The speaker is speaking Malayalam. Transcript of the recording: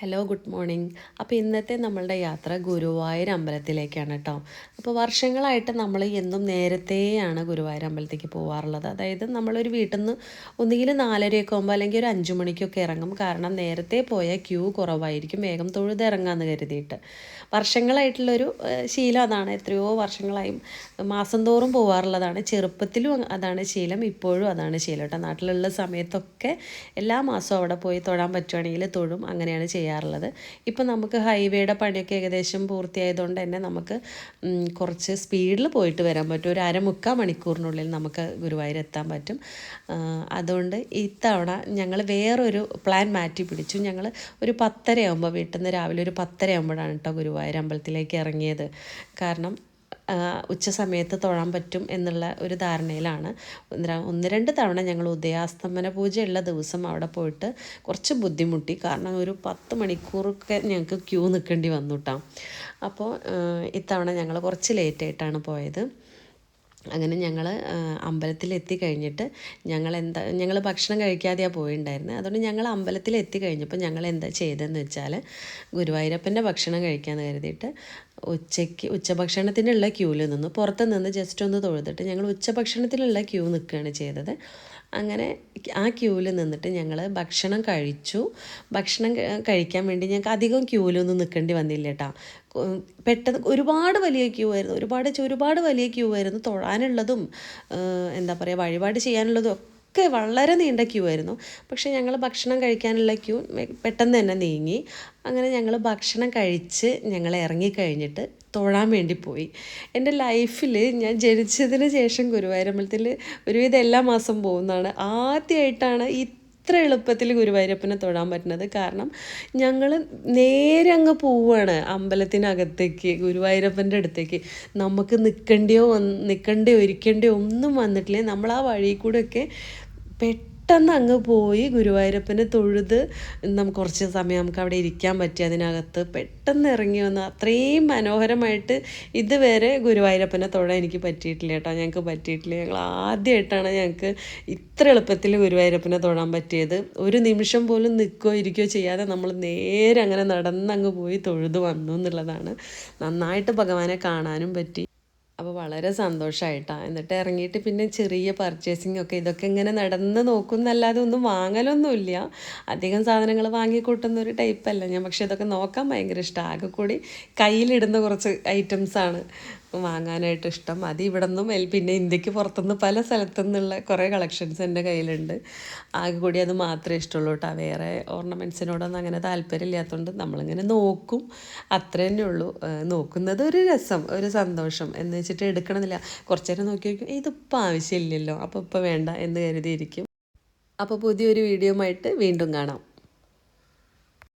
ഹലോ ഗുഡ് മോർണിംഗ് അപ്പോൾ ഇന്നത്തെ നമ്മളുടെ യാത്ര ഗുരുവായൂർ അമ്പലത്തിലേക്കാണ് കേട്ടോ. അപ്പോൾ വർഷങ്ങളായിട്ട് നമ്മൾ എന്നും നേരത്തെയാണ് ഗുരുവായൂർ അമ്പലത്തേക്ക് പോകാറുള്ളത് അതായത് നമ്മളൊരു വീട്ടിൽ നിന്ന് ഒന്നുകിൽ നാലരയൊക്കെ ആകുമ്പോൾ അല്ലെങ്കിൽ ഒരു അഞ്ച് മണിക്കൊക്കെ ഇറങ്ങും. കാരണം നേരത്തെ പോയാൽ ക്യൂ കുറവായിരിക്കും. വേഗം തൊഴുതിറങ്ങാമെന്ന് കരുതിയിട്ട്. വർഷങ്ങളായിട്ടുള്ളൊരു ശീലം അതാണ്. എത്രയോ വർഷങ്ങളായി മാസം തോറും പോകാറുള്ളതാണ് ചെറുപ്പത്തിലും അതാണ് ശീലം. ഇപ്പോഴും അതാണ് ശീലം കേട്ടോ. നാട്ടിലുള്ള സമയത്തൊക്കെ എല്ലാ മാസവും അവിടെ പോയി തൊഴാൻ പറ്റുവാണെങ്കിൽ തൊഴും. അങ്ങനെയാണ് ചെയ്യാറുള്ളത്. ഇപ്പം നമുക്ക് ഹൈവേയുടെ പണിയൊക്കെ ഏകദേശം പൂർത്തിയായതുകൊണ്ട് തന്നെ നമുക്ക് കുറച്ച് സ്പീഡിൽ പോയിട്ട് വരാൻ പറ്റും. ഒരു അരമുക്കാൽ മണിക്കൂറിനുള്ളിൽ നമുക്ക് ഗുരുവായൂർ എത്താൻ പറ്റും. അതുകൊണ്ട് ഇത്തവണ ഞങ്ങൾ വേറൊരു പ്ലാൻ മാറ്റി പിടിച്ചു. ഞങ്ങൾ ഒരു പത്തരയാകുമ്പോൾ വീട്ടിൽ നിന്ന് രാവിലെ ഒരു പത്തരയാകുമ്പോഴാണ് കേട്ടോ ഗുരുവായൂർ അമ്പലത്തിലേക്ക് ഇറങ്ങിയത്. കാരണം ഉച്ച സമയത്ത് തൊഴാൻ പറ്റും എന്നുള്ള ഒരു ധാരണയിലാണ്. ഒന്ന് രണ്ട് തവണ ഞങ്ങൾ ഉദയാസ്തമന പൂജയുള്ള ദിവസം അവിടെ പോയിട്ട് കുറച്ച് ബുദ്ധിമുട്ടി. കാരണം ഒരു പത്ത് മണിക്കൂറൊക്കെ ഞങ്ങൾക്ക് ക്യൂ നിൽക്കേണ്ടി വന്നു കേട്ടോ അപ്പോൾ ഇത്തവണ ഞങ്ങൾ കുറച്ച് ലേറ്റായിട്ടാണ് പോയത്. അങ്ങനെ ഞങ്ങൾ അമ്പലത്തിൽ എത്തി കഴിഞ്ഞിട്ട് ഞങ്ങൾ എന്താ ഞങ്ങൾ ഭക്ഷണം കഴിക്കാതെയാണ് പോയിണ്ടായിരുന്നത് അതുകൊണ്ട് ഞങ്ങൾ അമ്പലത്തിൽ എത്തി കഴിഞ്ഞപ്പോൾ ഞങ്ങൾ എന്താ ചെയ്തതെന്ന് വെച്ചാൽ ഗുരുവായൂരപ്പന്റെ ഭക്ഷണം കഴിക്കാമെന്ന് കരുതിയിട്ട് ഉച്ചയ്ക്ക് ഉച്ചഭക്ഷണത്തിനുള്ള ക്യൂവിൽ നിന്ന്. പുറത്ത് നിന്ന് ജസ്റ്റ് ഒന്ന് തൊഴുതിട്ട് ഞങ്ങൾ ഉച്ചഭക്ഷണത്തിനുള്ള ക്യൂ നിൽക്കുകയാണ് ചെയ്തത്. അങ്ങനെ ആ ക്യൂവിൽ നിന്നിട്ട് ഞങ്ങൾ ഭക്ഷണം കഴിച്ചു. ഭക്ഷണം കഴിക്കാൻ വേണ്ടി ഞങ്ങൾക്ക് അധികം ക്യൂവിലൊന്നും നിൽക്കേണ്ടി വന്നില്ല കേട്ടോ പെട്ടെന്ന് ഒരുപാട് വലിയ ക്യൂ ആയിരുന്നു. ഒരുപാട് ഒരുപാട് വലിയ ക്യൂ ആയിരുന്നു. തൊഴാനുള്ളതും എന്താ പറയുക വഴിപാട് ചെയ്യാനുള്ളതും ഒക്കെ വളരെ നീണ്ട ക്യൂ ആയിരുന്നു. പക്ഷേ ഞങ്ങൾ ഭക്ഷണം കഴിക്കാനുള്ള ക്യൂ പെട്ടെന്ന് തന്നെ നീങ്ങി. അങ്ങനെ ഞങ്ങൾ ഭക്ഷണം കഴിച്ച് ഞങ്ങൾ ഇറങ്ങിക്കഴിഞ്ഞിട്ട് തൊഴാൻ വേണ്ടി പോയി. എന്റെ ലൈഫിൽ ഞാൻ ജനിച്ചതിന് ശേഷം ഗുരുവായൂരമ്പലത്തിൽ ഒരുവിധം എല്ലാ മാസം പോകുന്നതാണ്. ആദ്യമായിട്ടാണ് ഈ ഇത്ര എളുപ്പത്തിൽ ഗുരുവായൂരപ്പനെ തൊഴാൻ പറ്റുന്നത്. കാരണം ഞങ്ങൾ നേരെ അങ്ങ് പോവുകയാണ് അമ്പലത്തിനകത്തേക്ക് ഗുരുവായൂരപ്പന്റെ അടുത്തേക്ക്. നമുക്ക് നിൽക്കേണ്ടിയോ നിൽക്കേണ്ടിയോ ഇരിക്കേണ്ടിയോ ഒന്നും വന്നിട്ടില്ല. നമ്മൾ ആ വഴി കൂടെയൊക്കെ പെട്ടെന്ന് അങ്ങ് പോയി ഗുരുവായൂരപ്പനെ തൊഴുത് നമുക്ക് കുറച്ച് സമയം നമുക്ക് അവിടെ ഇരിക്കാൻ പറ്റി അതിനകത്ത് പെട്ടെന്ന് ഇറങ്ങി വന്ന് അത്രയും മനോഹരമായിട്ട് ഇതുവരെ ഗുരുവായൂരപ്പനെ തൊഴാൻ എനിക്ക് പറ്റിയിട്ടില്ല കേട്ടോ. ഞങ്ങൾക്ക് പറ്റിയിട്ടില്ല. ഞങ്ങൾ ആദ്യമായിട്ടാണ് ഞങ്ങൾക്ക് ഇത്ര എളുപ്പത്തിൽ ഗുരുവായൂരപ്പനെ തൊഴാൻ പറ്റിയത്. ഒരു നിമിഷം പോലും നിൽക്കുകയോ ഇരിക്കുകയോ ചെയ്യാതെ നമ്മൾ നേരെ അങ്ങനെ നടന്നങ്ങ് പോയി തൊഴുത് വന്നു എന്നുള്ളതാണ്. നന്നായിട്ട് ഭഗവാനെ കാണാനും പറ്റി. അപ്പോൾ വളരെ സന്തോഷമായിട്ടാണ് എന്നിട്ട് ഇറങ്ങിയിട്ട് പിന്നെ ചെറിയ പർച്ചേസിങ് ഒക്കെ ഇതൊക്കെ ഇങ്ങനെ നടന്ന് നോക്കുന്നല്ലാതെ ഒന്നും വാങ്ങലൊന്നുമില്ല. അധികം സാധനങ്ങൾ വാങ്ങിക്കൂട്ടുന്ന ഒരു ടൈപ്പല്ല ഞാൻ. പക്ഷേ ഇതൊക്കെ നോക്കാൻ ഭയങ്കര ഇഷ്ടമാണ് ആകെ കൂടി കയ്യിലിടുന്ന കുറച്ച് ഐറ്റംസാണ് വാങ്ങാനായിട്ട് ഇഷ്ടം. അത് ഇവിടെ നിന്നും പിന്നെ ഇന്ത്യയ്ക്ക് പുറത്തുനിന്ന് പല സ്ഥലത്തു നിന്നുള്ള കുറേ കളക്ഷൻസ് എന്റെ കയ്യിലുണ്ട്. ആകെ കൂടി അത് മാത്രമേ ഇഷ്ടമുള്ളൂ കേട്ടോ. വേറെ ഓർണമെന്റ്സിനോടൊന്നും അങ്ങനെ താല്പര്യമില്ലാത്തതുകൊണ്ട് നമ്മളിങ്ങനെ നോക്കും. അത്ര തന്നെ ഉള്ളൂ നോക്കുന്നത് ഒരു രസം ഒരു സന്തോഷം എന്ന് വെച്ചിട്ട് എടുക്കണമെന്നില്ല. കുറച്ചു നേരം നോക്കി നോക്കും ഇതിപ്പോൾ ആവശ്യമില്ലല്ലോ. അപ്പോൾ ഇപ്പോൾ വേണ്ട എന്ന് കരുതിയിരിക്കും. അപ്പോൾ പുതിയൊരു വീഡിയോ ആയിട്ട് വീണ്ടും കാണാം.